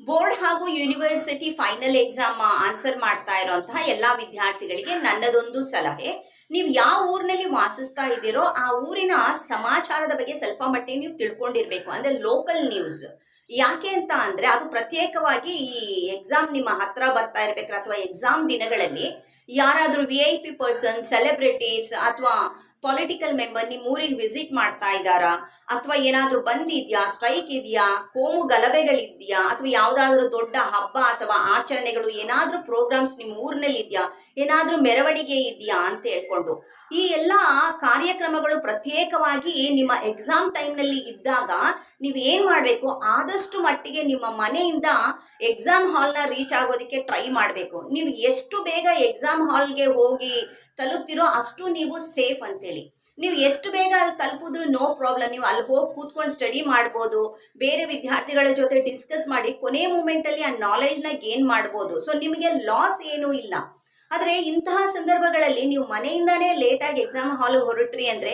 Board ಹಾಗೂ university final exam answer ಮಾಡ್ತಾ ಇರುವಂತಹ ಎಲ್ಲಾ ವಿದ್ಯಾರ್ಥಿಗಳಿಗೆ ನನ್ನದೊಂದು ಸಲಹೆ. ನೀವು ಯಾವ ಊರಿನಲ್ಲಿ ವಾಸಿಸ್ತಾ ಇದ್ದೀರೋ ಆ ಊರಿನ ಸಮಾಚಾರದ ಬಗ್ಗೆ ಸ್ವಲ್ಪ ಮಟ್ಟಿಗೆ ನೀವು ತಿಳ್ಕೊಂಡಿರ್ಬೇಕು. ಅಂದ್ರೆ ಲೋಕಲ್ ನ್ಯೂಸ್ ಯಾಕೆ ಅಂತ ಅಂದ್ರೆ ಅದು ಪ್ರತ್ಯೇಕವಾಗಿ ಈ ಎಕ್ಸಾಮ್ ನಿಮ್ಮ ಹತ್ರ ಬರ್ತಾ ಇರ್ಬೇಕಾದ್ರೆ ಅಥವಾ ಎಕ್ಸಾಮ್ ದಿನಗಳಲ್ಲಿ ಯಾರಾದ್ರೂ V I P person celebrities ಅಥವಾ ಪೊಲಿಟಿಕಲ್ ಮೆಂಬರ್ ನಿಮ್ಮ ಊರಿಗೆ ವಿಸಿಟ್ ಮಾಡ್ತಾ ಇದ್ದಾರಾ? ಅಥವಾ ಏನಾದ್ರೂ ಬಂದಿದ್ಯಾ? ಸ್ಟ್ರೈಕ್ ಇದೆಯಾ? ಕೋಮು ಗಲಭೆಗಳಿದೆಯಾ? ಅಥವಾ ಯಾವುದಾದ್ರೂ ದೊಡ್ಡ ಹಬ್ಬ ಅಥವಾ ಆಚರಣೆಗಳು ಏನಾದ್ರೂ ಪ್ರೋಗ್ರಾಮ್ಸ್ ನಿಮ್ಮ ಊರಿನಲ್ಲಿ ಇದೆಯಾ? ಏನಾದ್ರೂ ಮೆರವಣಿಗೆ ಇದೆಯಾ ಅಂತ ಹೇಳ್ಕೊಂಡು. ಈ ಎಲ್ಲ ಕಾರ್ಯಕ್ರಮಗಳು ಪ್ರತ್ಯೇಕವಾಗಿ ನಿಮ್ಮ ಎಕ್ಸಾಮ್ ಟೈಮ್ನಲ್ಲಿ ಇದ್ದಾಗ ನೀವು ಏನ್ ಮಾಡಬೇಕು? ಆದಷ್ಟು ಮಟ್ಟಿಗೆ ನಿಮ್ಮ ಮನೆಯಿಂದ ಎಕ್ಸಾಮ್ ಹಾಲ್ನ ರೀಚ್ ಆಗೋದಕ್ಕೆ ಟ್ರೈ ಮಾಡಬೇಕು. ನೀವು ಎಷ್ಟು ಬೇಗ ಎಕ್ಸಾಮ್ ಹಾಲ್ಗೆ ಹೋಗಿ ತಲುಪ್ತಿರೋ ಅಷ್ಟು ನೀವು ಸೇಫ್ ಅಂತೇಳಿ. ನೀವು ಎಷ್ಟು ಬೇಗ ಅಲ್ಲಿ ತಲುಪಿದ್ರು ನೋ ಪ್ರಾಬ್ಲಮ್ ನೀವು ಅಲ್ಲಿ ಹೋಗಿ ಕೂತ್ಕೊಂಡು ಸ್ಟಡಿ ಮಾಡ್ಬೋದು. ಬೇರೆ ವಿದ್ಯಾರ್ಥಿಗಳ ಜೊತೆ ಡಿಸ್ಕಸ್ ಮಾಡಿ ಕೊನೆ ಮೂಮೆಂಟಲ್ಲಿ ಆ ನಾಲೆಜ್ನ ಗೇನ್ ಮಾಡ್ಬೋದು. ಸೊ ನಿಮಗೆ ಲಾಸ್ ಏನೂ ಇಲ್ಲ. ಆದರೆ ಇಂತಹ ಸಂದರ್ಭಗಳಲ್ಲಿ ನೀವು ಮನೆಯಿಂದಾನೇ ಲೇಟಾಗಿ ಎಕ್ಸಾಮ್ ಹಾಲ್ ಹೊರಟ್ರಿ ಅಂದರೆ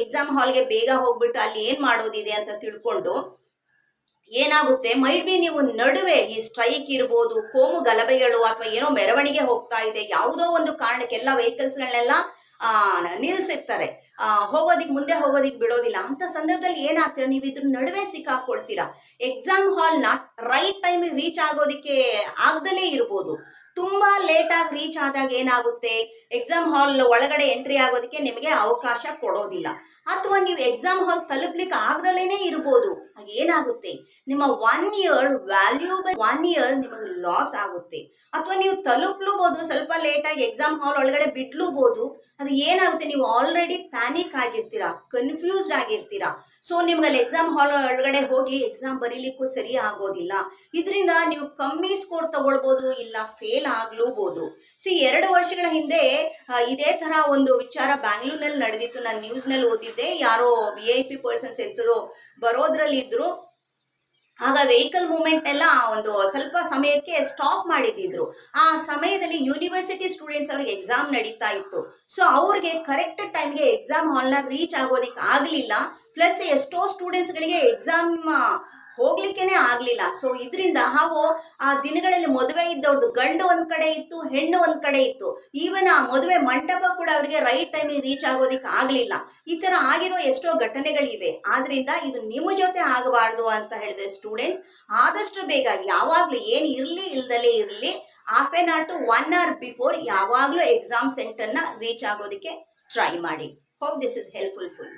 ಎಕ್ಸಾಮ್ ಹಾಲ್ಗೆ ಬೇಗ ಹೋಗ್ಬಿಟ್ಟು ಅಲ್ಲಿ ಏನು ಮಾಡೋದಿದೆ ಅಂತ ತಿಳ್ಕೊಂಡು ಏನಾಗುತ್ತೆ? ಮೈಟ್ ಬಿ ನೀವು ನಡುವೆ ಈ ಸ್ಟ್ರೈಕ್ ಇರ್ಬೋದು, ಕೋಮು ಗಲಭೆಗಳು ಅಥವಾ ಏನೋ ಮೆರವಣಿಗೆ ಹೋಗ್ತಾ ಇದೆ, ಯಾವುದೋ ಒಂದು ಕಾರಣಕ್ಕೆ ಎಲ್ಲ ವೆಹಿಕಲ್ಸ್ಗಳನ್ನೆಲ್ಲ ನಿಲ್ಲಿಸಿರ್ತಾರೆ ಹೋಗೋದಿಕ್ ಮುಂದೆ ಹೋಗೋದಿಕ್ ಬಿಡೋದಿಲ್ಲ. ಅಂತ ಸಂದರ್ಭದಲ್ಲಿ ಏನಾಗ್ತೀರಾ ನೀವು ಇದ್ರ ನಡುವೆ ಸಿಕ್ಕಾಕೊಳ್ತೀರಾ. ಎಕ್ಸಾಮ್ ಹಾಲ್ನ ರೈಟ್ ಟೈಮಿಗೆ ರೀಚ್ ಆಗೋದಕ್ಕೆ ಆಗ್ದಲೇ ಇರ್ಬೋದು. ತುಂಬಾ ಲೇಟಾಗಿ ರೀಚ್ ಆದಾಗ ಏನಾಗುತ್ತೆ? ಎಕ್ಸಾಮ್ ಹಾಲ್ ಒಳಗಡೆ ಎಂಟ್ರಿ ಆಗೋದಕ್ಕೆ ನಿಮಗೆ ಅವಕಾಶ ಕೊಡೋದಿಲ್ಲ. ಅಥವಾ ನೀವು ಎಕ್ಸಾಮ್ ಹಾಲ್ ತಲುಪ್ಲಿಕ್ಕೆ ಆಗ್ದಲೇನೆ ಇರ್ಬೋದು. ಏನಾಗುತ್ತೆ? ನಿಮ್ಮ one year valuable one year ನಿಮಗೆ ಲಾಸ್ ಆಗುತ್ತೆ. ಅಥವಾ ನೀವು ತಲುಪ್ಲೂಬಹುದು ಸ್ವಲ್ಪ ಲೇಟಾಗಿ ಎಕ್ಸಾಮ್ ಹಾಲ್ ಒಳಗಡೆ ಬಿಡ್ಲೂಬಹುದು ಅದು ಏನಾಗುತ್ತೆ? ನೀವು ಆಲ್ರೆಡಿ ಪ್ಯಾನಿಕ್ ಆಗಿರ್ತೀರಾ ಕನ್ಫ್ಯೂಸ್ಡ್ ಆಗಿರ್ತೀರಾ. ಸೊ ನಿಮ್ಗೆ ಅಲ್ಲಿ ಎಕ್ಸಾಮ್ ಹಾಲ್ ಒಳಗಡೆ ಹೋಗಿ ಎಕ್ಸಾಮ್ ಬರೀಲಿಕ್ಕೂ ಸರಿ ಆಗೋದಿಲ್ಲ. ಇದರಿಂದ ನೀವು ಕಮ್ಮಿ ಸ್ಕೋರ್ ತಗೊಳ್ಬೋದು, ಇಲ್ಲ ಫೇಲ್ ಆಗ್ಲೂಬಹುದು ಸಿ ಎರಡು ವರ್ಷಗಳ ಹಿಂದೆ ಇದೇ ತರ ಒಂದು ವಿಚಾರ ಬ್ಯಾಂಗ್ಳೂರ್ನಲ್ಲಿ ನಡೆದಿತ್ತು. ನಾನು ನ್ಯೂಸ್ನಲ್ಲಿ ಓದಿದ್ದೆ. ಯಾರೋ ವಿ ಐ ಪಿ ಪರ್ಸನ್ಸ್ ಎಂತದೋ ಬರೋದ್ರಲ್ಲಿ ಇದ್ರು ಆಗ ವೆಹಿಕಲ್ ಮೂವ್ಮೆಂಟ್ ಎಲ್ಲ ಒಂದು ಸ್ವಲ್ಪ ಸಮಯಕ್ಕೆ ಸ್ಟಾಪ್ ಮಾಡಿದ್ರು ಆ ಸಮಯದಲ್ಲಿ ಯೂನಿವರ್ಸಿಟಿ ಸ್ಟೂಡೆಂಟ್ಸ್ ಅವ್ರಿಗೆ ಎಕ್ಸಾಮ್ ನಡೀತಾ ಇತ್ತು. ಸೊ ಅವ್ರಿಗೆ ಕರೆಕ್ಟ್ ಟೈಮ್ಗೆ ಎಕ್ಸಾಮ್ ಹಾಲ್ನ ರೀಚ್ ಆಗೋದಕ್ಕೆ ಆಗಲಿಲ್ಲ ಪ್ಲಸ್ ಎಷ್ಟೋ ಸ್ಟೂಡೆಂಟ್ಸ್ಗಳಿಗೆ ಎಕ್ಸಾಮ್ ಹೋಗ್ಲಿಕ್ಕೇನೆ ಆಗ್ಲಿಲ್ಲ. ಸೊ ಇದರಿಂದ ಹಾಗೂ ಆ ದಿನಗಳಲ್ಲಿ ಮದುವೆ ಇದ್ದವ್ರದ್ದು ಗಂಡು ಒಂದ್ ಕಡೆ ಇತ್ತು, ಹೆಣ್ಣು ಒಂದ್ ಕಡೆ ಇತ್ತು. ಈವನ್ ಆ ಮದುವೆ ಮಂಟಪ ಕೂಡ ಅವರಿಗೆ ರೈಟ್ ಟೈಮಿಗೆ ರೀಚ್ ಆಗೋದಿಕ್ ಆಗ್ಲಿಲ್ಲ. ಈ ತರ ಆಗಿರೋ ಎಷ್ಟೋ ಘಟನೆಗಳಿವೆ. ಆದ್ರಿಂದ ಇದು ನಿಮ್ಮ ಜೊತೆ ಆಗಬಾರ್ದು ಅಂತ ಹೇಳಿದ್ರೆ ಸ್ಟೂಡೆಂಟ್ಸ್ ಆದಷ್ಟು ಬೇಗ ಯಾವಾಗ್ಲೂ ಏನ್ ಇರ್ಲಿ ಇಲ್ದಲೇ ಇರ್ಲಿ. Half an hour to one hour before ಯಾವಾಗ್ಲೂ ಎಕ್ಸಾಮ್ ಸೆಂಟರ್ನ ರೀಚ್ ಆಗೋದಕ್ಕೆ ಟ್ರೈ ಮಾಡಿ. Hope this is helpful full